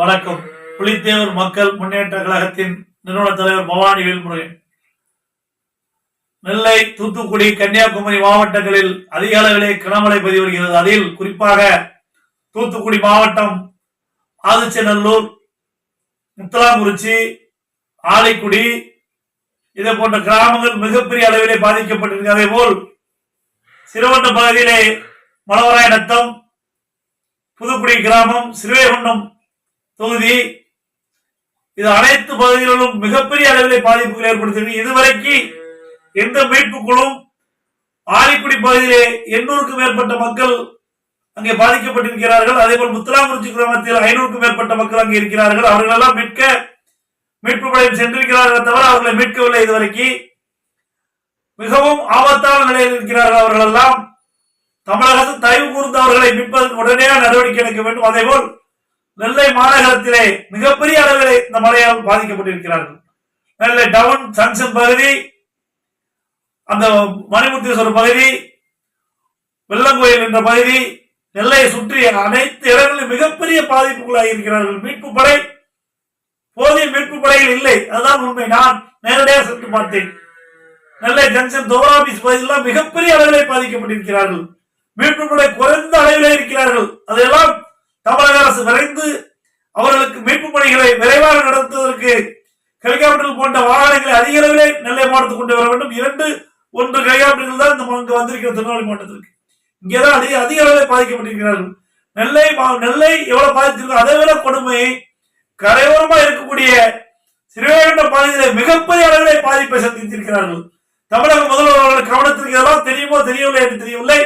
வணக்கம். புலித்தேவர் மக்கள் முன்னேற்ற கழகத்தின் நிறுவன தலைவர் பவானி வேல்முருகன். நெல்லை தூத்துக்குடி கன்னியாகுமரி மாவட்டங்களில் அதிக அளவிலே கனமழை பெய்து வருகிறது. அதில் குறிப்பாக தூத்துக்குடி மாவட்டம் ஆதிச்சநல்லூர் முத்தலாங்குறிச்சி ஆலைக்குடி இதே போன்ற கிராமங்கள் மிகப்பெரிய அளவிலே பாதிக்கப்பட்டிருக்கு அதே போல் சிறுவண்ட பகுதியிலே மலவராய நத்தம் புதுக்குடி கிராமம் சிறுவைகுண்டம் தொகுதி. இது அனைத்து பகுதிகளிலும் மிகப்பெரிய அளவில் பாதிப்புகள் ஏற்படுத்தியிருக்கு இதுவரைக்கு எந்த மீட்பு குழுவும் ஆலிக்குடி பகுதியிலே எண்ணூறுக்கும் மேற்பட்ட மக்கள் அங்கே பாதிக்கப்பட்டிருக்கிறார்கள். அதே போல் முத்துலாமுறிச்சி கிராமத்தில் ஐநூறுக்கும் மேற்பட்ட மக்கள் அங்கே இருக்கிறார்கள். அவர்கள் எல்லாம் மீட்க மீட்பு படையில் சென்றிருக்கிறார்கள் தவிர அவர்களை மீட்கவில்லை இதுவரைக்கும் மிகவும் ஆபத்தான நிலையில் இருக்கிறார்கள் அவர்கள் எல்லாம் தமிழக அரசு தயவு கூர்ந்து அவர்களை மீட்பதற்கு உடனடியாக நடவடிக்கை எடுக்க வேண்டும். அதேபோல் நெல்லை மாநகரத்திலே மிகப்பெரிய அளவில் இந்த மழையால் பாதிக்கப்பட்டிருக்கிறார்கள். நெல்லை டவுன் சன்சன் பகுதி அந்த மணிமுத்தீஸ்வரர் பகுதி வெள்ளங்கோயில் என்ற பகுதி நெல்லையை சுற்றி அனைத்து இடங்களிலும் மிகப்பெரிய பாதிப்புகளாக இருக்கிறார்கள். மீட்பு படை போதிய மீட்பு படைகள் இல்லை. அதுதான் உண்மை. நான் நேரடியாக சென்று பார்த்தேன். நெல்லை ஜங்ஷன் தோர் ஆபீஸ் பகுதியெல்லாம் மிகப்பெரிய அளவிலே பாதிக்கப்பட்டிருக்கிறார்கள். மீட்பு படை குறைந்த அளவிலே இருக்கிறார்கள். அதையெல்லாம் தமிழக அரசு விரைந்து அவர்களுக்கு மீட்பு பணிகளை விரைவாக நடத்துவதற்கு ஹெலிகாப்டர் போன்ற வாகனங்களை அதிக அளவிலே நெல்லை மாவட்டத்துக்கு கொண்டு வர வேண்டும். இரண்டு ஒன்று ஹெலிகாப்டர்கள் தான் இந்த இங்கு வந்திருக்கிற திருநெல்வேலி மாவட்டத்திற்கு. இங்கேதான் அதிக அதிக அளவில் பாதிக்கப்பட்டிருக்கிறார்கள். நெல்லை மா- நெல்லை எவ்வளவு பாதித்திருக்கோ அதை விட கொடுமை கரையோரமா இருக்கக்கூடிய சிறுவேண்ட பகுதியிலே மிகப்பெரிய அளவிலே பாதிப்பை சந்தித்திருக்கிறார்கள். தமிழக முதல்வர் கவனத்திற்கு இதெல்லாம் தெரியுமோ தெரியவில்லை என்று தெரியவில்லை.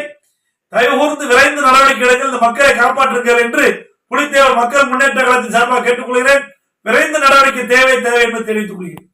தயவு கூர்ந்து விரைந்து நடவடிக்கை எடுங்கள். இந்த மக்களை காப்பாற்றுங்கள் என்று புலித்தேவர் மக்கள் முன்னேற்ற கழகத்தின் சார்பாக கேட்டுக்கொள்கிறேன். விரைந்து நடவடிக்கை தேவை தேவை என்று தெரிவித்துக் கொள்கிறேன்.